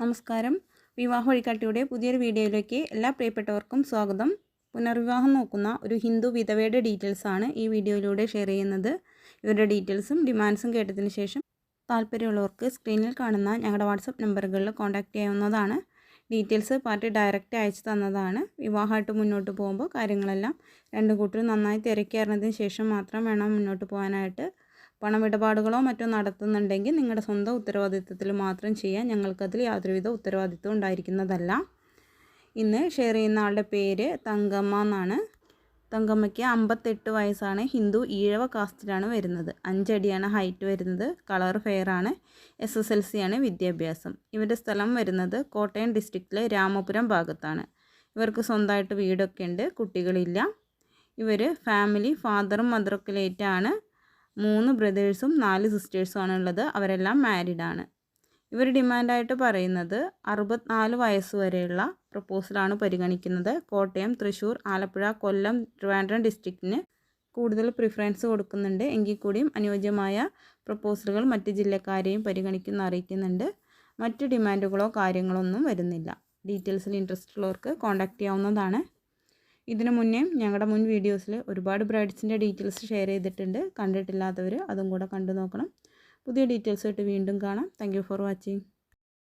നമസ്കാരം. വിവാഹ വഴികാട്ടിയുടെ പുതിയൊരു വീഡിയോയിലേക്ക് എല്ലാ പ്രിയപ്പെട്ടവർക്കും സ്വാഗതം. പുനർവിവാഹം നോക്കുന്ന ഒരു ഹിന്ദു വിധവയുടെ ഡീറ്റെയിൽസ് ആണ് ഈ വീഡിയോയിലൂടെ ഷെയർ ചെയ്യുന്നത്. ഇവരുടെ ഡീറ്റെയിൽസും ഡിമാൻഡ്സും കേട്ടതിന് ശേഷം താല്പര്യമുള്ളവർക്ക് സ്ക്രീനിൽ കാണുന്ന ഞങ്ങളുടെ വാട്സപ്പ് നമ്പറുകളിൽ കോൺടാക്റ്റ് ചെയ്യാവുന്നതാണ്. ഡീറ്റെയിൽസ് പാർട്ടി ഡയറക്റ്റ് അയച്ചു തന്നതാണ്. വിവാഹമായിട്ട് മുന്നോട്ട് പോകുമ്പോൾ കാര്യങ്ങളെല്ലാം രണ്ട് കൂട്ടരും നന്നായി തിരക്കി ശേഷം മാത്രം വേണം മുന്നോട്ട് പോകാനായിട്ട്. പണമിടപാടുകളോ മറ്റോ നടത്തുന്നുണ്ടെങ്കിൽ നിങ്ങളുടെ സ്വന്തം ഉത്തരവാദിത്വത്തിൽ മാത്രം ചെയ്യാൻ ഞങ്ങൾക്കതിൽ യാതൊരുവിധ ഉത്തരവാദിത്വം ഉണ്ടായിരിക്കുന്നതല്ല. ഇന്ന് ഷെയർ ചെയ്യുന്ന ആളുടെ പേര് തങ്കമ്മ എന്നാണ്. തങ്കമ്മയ്ക്ക് അമ്പത്തെട്ട് വയസ്സാണ്. ഹിന്ദു ഈഴവ കാസ്റ്റിലാണ് വരുന്നത്. അഞ്ചടിയാണ് ഹൈറ്റ് വരുന്നത്. കളർ ഫെയർ ആണ്. എസ് എസ് എൽ സി ആണ് വിദ്യാഭ്യാസം. ഇവരുടെ സ്ഥലം വരുന്നത് കോട്ടയം ഡിസ്ട്രിക്റ്റിലെ രാമപുരം ഭാഗത്താണ്. ഇവർക്ക് സ്വന്തമായിട്ട് വീടൊക്കെ ഉണ്ട്. കുട്ടികളില്ല. ഇവർ ഫാമിലി ഫാദറും മദറൊക്കെ ലേറ്റാണ് മൂന്ന് ബ്രദേഴ്സും നാല് സിസ്റ്റേഴ്സുമാണ് ഉള്ളത് അവരെല്ലാം മാരിഡാണ്. ഇവർ ഡിമാൻഡായിട്ട് പറയുന്നത് അറുപത്തിനാല് വയസ്സ് വരെയുള്ള പ്രപ്പോസലാണ് പരിഗണിക്കുന്നത്. കോട്ടയം തൃശ്ശൂർ ആലപ്പുഴ കൊല്ലം ട്രിവാൻഡ്രം ഡിസ്ട്രിക്റ്റിന് കൂടുതൽ പ്രിഫറൻസ് കൊടുക്കുന്നുണ്ട്. എങ്കിൽ കൂടിയും അനുയോജ്യമായ പ്രപ്പോസലുകൾ മറ്റ് ജില്ലക്കാരെയും പരിഗണിക്കുന്ന അറിയിക്കുന്നുണ്ട്. മറ്റ് ഡിമാൻഡുകളോ കാര്യങ്ങളോ ഒന്നും വരുന്നില്ല. ഡീറ്റെയിൽസിൽ ഇൻട്രസ്റ്റ് ഉള്ളവർക്ക് കോൺടാക്റ്റ് ചെയ്യാവുന്നതാണ്. ഇതിനു മുന്നേ ഞങ്ങളുടെ മുൻ വീഡിയോസിൽ ഒരുപാട് ബ്രൈഡ്സിന്റെ ഡീറ്റെയിൽസ് ഷെയർ ചെയ്തിട്ടുണ്ട്. കണ്ടിട്ടില്ലാത്തവർ അതും കൂടെ കണ്ടു നോക്കണം. പുതിയ ഡീറ്റെയിൽസ് ആയിട്ട് വീണ്ടും കാണാം. Thank for watching